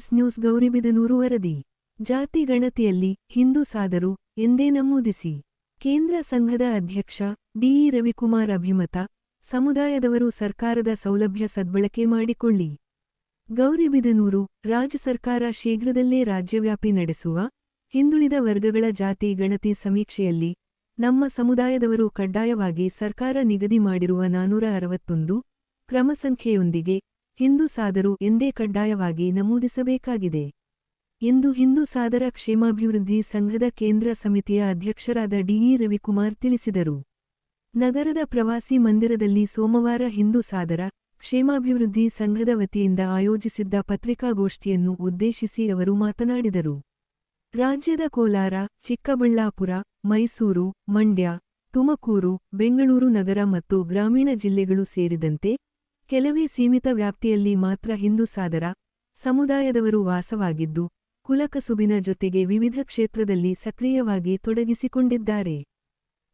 S news Gauribidanur ವರದಿ. ಜಾತಿ ಗಣತಿಯಲ್ಲಿ ಹಿಂದೂ ಸಾದರು ಎಂದೇ ನಮೂದಿಸಿ. ಕೇಂದ್ರ ಸಂಘದ ಅಧ್ಯಕ್ಷ ಡಿಇ ರವಿಕುಮಾರ್ ಅಭಿಮತ, ಸಮುದಾಯದವರು ಸರ್ಕಾರದ ಸೌಲಭ್ಯ ಸದ್ಬಳಕೆ ಮಾಡಿಕೊಳ್ಳಿ. ಗೌರಿಬಿದನೂರು ರಾಜ್ಯ ಸರ್ಕಾರ ಶೀಘ್ರದಲ್ಲೇ ರಾಜ್ಯವ್ಯಾಪಿ ನಡೆಸುವ, ಹಿಂದುಳಿದ ವರ್ಗಗಳ ಜಾತಿ ಗಣತಿ ಸಮೀಕ್ಷೆಯಲ್ಲಿ ನಮ್ಮ ಸಮುದಾಯದವರು ಕಡ್ಡಾಯವಾಗಿ ಸರ್ಕಾರ ನಿಗದಿ ಮಾಡಿರುವ ನಾನೂರ ಅರವತ್ತೊಂದು, ಕ್ರಮ ಸಂಖ್ಯೆಯೊಂದಿಗೆ ಹಿಂದೂ ಸಾದರು ಎಂದೇ ಕಡ್ಡಾಯವಾಗಿ ನಮೂದಿಸಬೇಕಾಗಿದೆ. ಎಂದು ಹಿಂದೂ ಸಾದರ ಕ್ಷೇಮಾಭಿವೃದ್ಧಿ ಸಂಘದ ಕೇಂದ್ರ ಸಮಿತಿಯ ಅಧ್ಯಕ್ಷರಾದ ಡಿಇ ರವಿಕುಮಾರ್ ತಿಳಿಸಿದರು. ನಗರದ ಪ್ರವಾಸಿ ಮಂದಿರದಲ್ಲಿ ಸೋಮವಾರ ಹಿಂದೂ ಸಾದರ ಕ್ಷೇಮಾಭಿವೃದ್ಧಿ ಸಂಘದ ವತಿಯಿಂದ ಆಯೋಜಿಸಿದ್ದ ಪತ್ರಿಕಾಗೋಷ್ಠಿಯನ್ನು ಉದ್ದೇಶಿಸಿ ಅವರು ಮಾತನಾಡಿದರು. ರಾಜ್ಯದ ಕೋಲಾರ, ಚಿಕ್ಕಬಳ್ಳಾಪುರ, ಮೈಸೂರು, ಮಂಡ್ಯ, ತುಮಕೂರು, ಬೆಂಗಳೂರು ನಗರ ಮತ್ತು ಗ್ರಾಮೀಣ ಜಿಲ್ಲೆಗಳು ಸೇರಿದಂತೆ ಕೆಲವೇ ಸೀಮಿತ ವ್ಯಾಪ್ತಿಯಲ್ಲಿ ಮಾತ್ರ ಹಿಂದೂ ಸಾದರ ಸಮುದಾಯದವರು ವಾಸವಾಗಿದ್ದು, ಕುಲಕಸುಬಿನ ಜೊತೆಗೆ ವಿವಿಧ ಕ್ಷೇತ್ರದಲ್ಲಿ ಸಕ್ರಿಯವಾಗಿ ತೊಡಗಿಸಿಕೊಂಡಿದ್ದಾರೆ.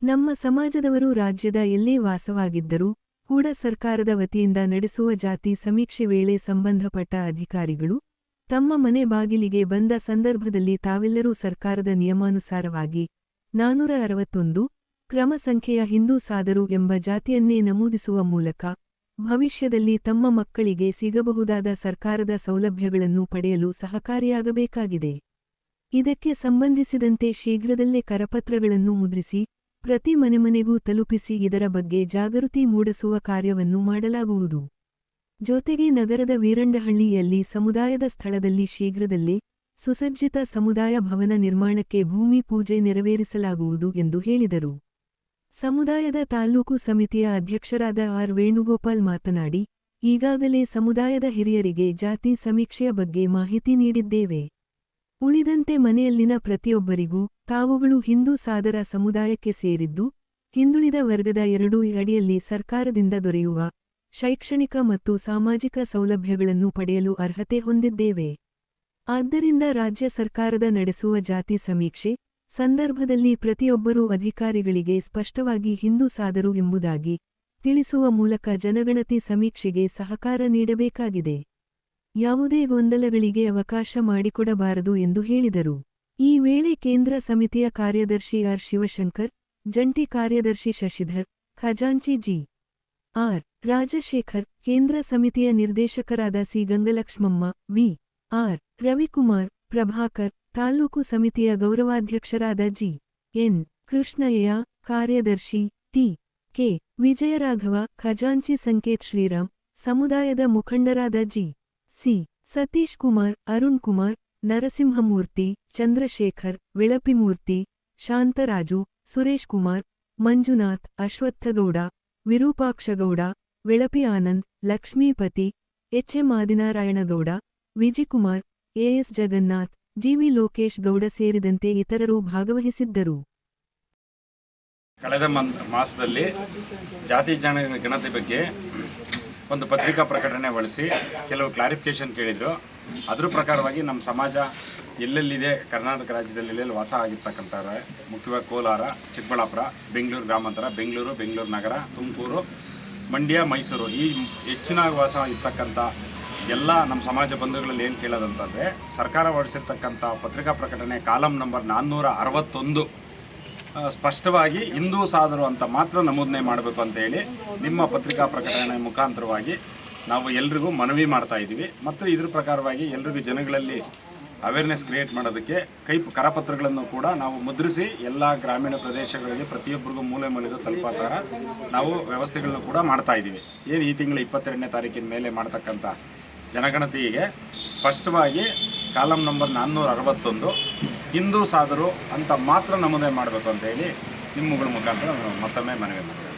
ನಮ್ಮ ಸಮಾಜದವರು ರಾಜ್ಯದ ಎಲ್ಲೇ ವಾಸವಾಗಿದ್ದರೂ ಕೂಡ ಸರ್ಕಾರದ ವತಿಯಿಂದ ನಡೆಸುವ ಜಾತಿ ಸಮೀಕ್ಷೆ ವೇಳೆ ಸಂಬಂಧಪಟ್ಟ ಅಧಿಕಾರಿಗಳು ತಮ್ಮ ಮನೆ ಬಾಗಿಲಿಗೆ ಬಂದ ಸಂದರ್ಭದಲ್ಲಿ ತಾವೆಲ್ಲರೂ ಸರ್ಕಾರದ ನಿಯಮಾನುಸಾರವಾಗಿ ನಾನೂರ ಅರವತ್ತೊಂದು ಕ್ರಮ ಸಂಖ್ಯೆಯ ಹಿಂದೂ ಸಾದರು ಎಂಬ ಜಾತಿಯನ್ನೇ ನಮೂದಿಸುವ ಮೂಲಕ ಭವಿಷ್ಯದಲ್ಲಿ ತಮ್ಮ ಮಕ್ಕಳಿಗೆ ಸಿಗಬಹುದಾದ ಸರ್ಕಾರದ ಸೌಲಭ್ಯಗಳನ್ನು ಪಡೆಯಲು ಸಹಕಾರಿಯಾಗಬೇಕಾಗಿದೆ. ಇದಕ್ಕೆ ಸಂಬಂಧಿಸಿದಂತೆ ಶೀಘ್ರದಲ್ಲೇ ಕರಪತ್ರಗಳನ್ನು ಮುದ್ರಿಸಿ, ಪ್ರತಿ ಮನೆಮನೆಗೂ ತಲುಪಿಸಿ ಇದರ ಬಗ್ಗೆ ಜಾಗೃತಿ ಮೂಡಿಸುವ ಕಾರ್ಯವನ್ನು ಮಾಡಲಾಗುವುದು. ಜೊತೆಗೆ ನಗರದ ವೀರಂಡಹಳ್ಳಿಯಲ್ಲಿ ಸಮುದಾಯದ ಸ್ಥಳದಲ್ಲಿ ಶೀಘ್ರದಲ್ಲೇ ಸುಸಜ್ಜಿತ ಸಮುದಾಯ ಭವನ ನಿರ್ಮಾಣಕ್ಕೆ ಭೂಮಿ ಪೂಜೆ ನೆರವೇರಿಸಲಾಗುವುದು ಎಂದು ಹೇಳಿದರು. ಸಮುದಾಯದ ತಾಲ್ಲೂಕು ಸಮಿತಿಯ ಅಧ್ಯಕ್ಷರಾದ ಆರ್ ವೇಣುಗೋಪಾಲ್ ಮಾತನಾಡಿ, ಈಗಾಗಲೇ ಸಮುದಾಯದ ಹಿರಿಯರಿಗೆ ಜಾತಿ ಸಮೀಕ್ಷೆಯ ಬಗ್ಗೆ ಮಾಹಿತಿ ನೀಡಿದ್ದೇವೆ. ಉಳಿದಂತೆ ಮನೆಯಲ್ಲಿನ ಪ್ರತಿಯೊಬ್ಬರಿಗೂ ತಾವುಗಳು ಹಿಂದೂ ಸಾದರ ಸಮುದಾಯಕ್ಕೆ ಸೇರಿದ್ದು, ಹಿಂದುಳಿದ ವರ್ಗದ ಎರಡೂ ಅಡಿಯಲ್ಲಿ ಸರ್ಕಾರದಿಂದ ದೊರೆಯುವ ಶೈಕ್ಷಣಿಕ ಮತ್ತು ಸಾಮಾಜಿಕ ಸೌಲಭ್ಯಗಳನ್ನು ಪಡೆಯಲು ಅರ್ಹತೆ ಹೊಂದಿದ್ದೇವೆ. ಆದ್ದರಿಂದ ರಾಜ್ಯ ಸರ್ಕಾರದ ನಡೆಸುವ ಜಾತಿ ಸಮೀಕ್ಷೆ ಸಂದರ್ಭದಲ್ಲಿ ಪ್ರತಿಯೊಬ್ಬರೂ ಅಧಿಕಾರಿಗಳಿಗೆ ಸ್ಪಷ್ಟವಾಗಿ ಹಿಂದೂ ಸಾದರು ಎಂಬುದಾಗಿ ತಿಳಿಸುವ ಮೂಲಕ ಜನಗಣತಿ ಸಮೀಕ್ಷೆಗೆ ಸಹಕಾರ ನೀಡಬೇಕಾಗಿದೆ. ಯಾವುದೇ ಗೊಂದಲಗಳಿಗೆ ಅವಕಾಶ ಮಾಡಿಕೊಡಬಾರದು ಎಂದು ಹೇಳಿದರು. ಈ ವೇಳೆ ಕೇಂದ್ರ ಸಮಿತಿಯ ಕಾರ್ಯದರ್ಶಿ ಆರ್ ಶಿವಶಂಕರ್, ಜಂಟಿ ಕಾರ್ಯದರ್ಶಿ ಶಶಿಧರ್, ಖಜಾಂಚಿ ಜಿ. ಆರ್. ರಾಜಶೇಖರ್, ಕೇಂದ್ರ ಸಮಿತಿಯ ನಿರ್ದೇಶಕರಾದ C. Gangalakshmamma, V. R. Ravikumar, Prabhakar ತಾಲ್ಲೂಕು ಸಮಿತಿಯ ಗೌರವಾಧ್ಯಕ್ಷರಾದ ಜಿ ಎನ್ ಕೃಷ್ಣಯ್ಯ ಕಾರ್ಯದರ್ಶಿ ಟಿ ಕೆ ವಿಜಯರಾಘವ ಖಜಾಂಚಿ ಸಂಕೇತ್ ಶ್ರೀರಾಮ್ ಸಮುದಾಯದ ಮುಖಂಡರಾದ G C Satish Kumar Arun Kumar Narasimhamurthy Chandrashekar Vilapimurthy Shantaraju Suresh Kumar Manjunath Ashwathagowda Virupakshagowda Vilapi Anand Lakshmipathi HM Adinarayanagowda Vijikumar AS Jagannath G V Lokesh Gowda ಸೇರಿದಂತೆ ಇತರರು ಭಾಗವಹಿಸಿದ್ದರು. ಕಳೆದ ಮಾಸದಲ್ಲಿ ಜಾತಿ ಗಣತಿ ಬಗ್ಗೆ ಒಂದು ಪತ್ರಿಕಾ ಪ್ರಕಟಣೆ ಬಳಸಿ ಕೆಲವು ಕ್ಲಾರಿಫಿಕೇಶನ್ ಕೇಳಿದ್ರು ಅದ್ರ ಪ್ರಕಾರವಾಗಿ ನಮ್ಮ ಸಮಾಜ ಎಲ್ಲೆಲ್ಲಿದೆ? ಕರ್ನಾಟಕ ರಾಜ್ಯದಲ್ಲಿ ಎಲ್ಲೆಲ್ಲಿ ವಾಸ ಆಗಿರ್ತಕ್ಕಂಥವ್ರೆ? ಮುಖ್ಯವಾಗಿ ಕೋಲಾರ, ಚಿಕ್ಕಬಳ್ಳಾಪುರ, ಬೆಂಗಳೂರು ಗ್ರಾಮಾಂತರ, ಬೆಂಗಳೂರು ಬೆಂಗಳೂರು ನಗರ, ತುಮಕೂರು, ಮಂಡ್ಯ, ಮೈಸೂರು ಈ ಹೆಚ್ಚಿನ ವಾಸ ಇರ್ತಕ್ಕಂಥ ಎಲ್ಲ ನಮ್ಮ ಸಮಾಜ ಬಂಧುಗಳಲ್ಲಿ ಏನು ಕೇಳೋದಂತಂದರೆ, ಸರ್ಕಾರ ಹೊರಡಿಸಿರ್ತಕ್ಕಂಥ ಪತ್ರಿಕಾ ಪ್ರಕಟಣೆ ಕಾಲಂ ನಂಬರ್ ನಾನ್ನೂರ ಅರವತ್ತೊಂದು ಸ್ಪಷ್ಟವಾಗಿ ಹಿಂದೂ ಸಾದರು ಅಂತ ಮಾತ್ರ ನಮೂದನೆ ಮಾಡಬೇಕು ಅಂತೇಳಿ ನಿಮ್ಮ ಪತ್ರಿಕಾ ಪ್ರಕಟಣೆ ಮುಖಾಂತರವಾಗಿ ನಾವು ಎಲ್ರಿಗೂ ಮನವಿ ಮಾಡ್ತಾ ಇದ್ದೀವಿ. ಮತ್ತು ಇದ್ರ ಪ್ರಕಾರವಾಗಿ ಎಲ್ರಿಗೂ ಜನಗಳಲ್ಲಿ ಅವೇರ್ನೆಸ್ ಕ್ರಿಯೇಟ್ ಮಾಡೋದಕ್ಕೆ ಕೈ ಕರಪತ್ರಗಳನ್ನು ಕೂಡ ನಾವು ಮುದ್ರಿಸಿ ಎಲ್ಲ ಗ್ರಾಮೀಣ ಪ್ರದೇಶಗಳಿಗೆ ಪ್ರತಿಯೊಬ್ಬರಿಗೂ ಮೂಲೆ ಮೂಲೆಗೂ ತಲುಪೋ ಥರ ನಾವು ವ್ಯವಸ್ಥೆಗಳನ್ನು ಕೂಡ ಮಾಡ್ತಾ ಇದ್ದೀವಿ. ಏನು ಈ ತಿಂಗಳ ಇಪ್ಪತ್ತೆರಡನೇ ತಾರೀಕಿನ ಮೇಲೆ ಮಾಡ್ತಕ್ಕಂಥ ಜನಗಣತಿಗೆ ಸ್ಪಷ್ಟವಾಗಿ ಕಾಲಂ ನಂಬರ್ ನಾನ್ನೂರ ಅರವತ್ತೊಂದು, ಹಿಂದೂ ಸಾದರು ಅಂತ ಮಾತ್ರ ನಮೂನೆ ಮಾಡಬೇಕು ಅಂತ ಹೇಳಿ ನಿಮ್ಮಗಳ ಮುಖಾಂತರ ಮತ್ತೊಮ್ಮೆ ಮನವಿ ಮಾಡ್ತೇನೆ.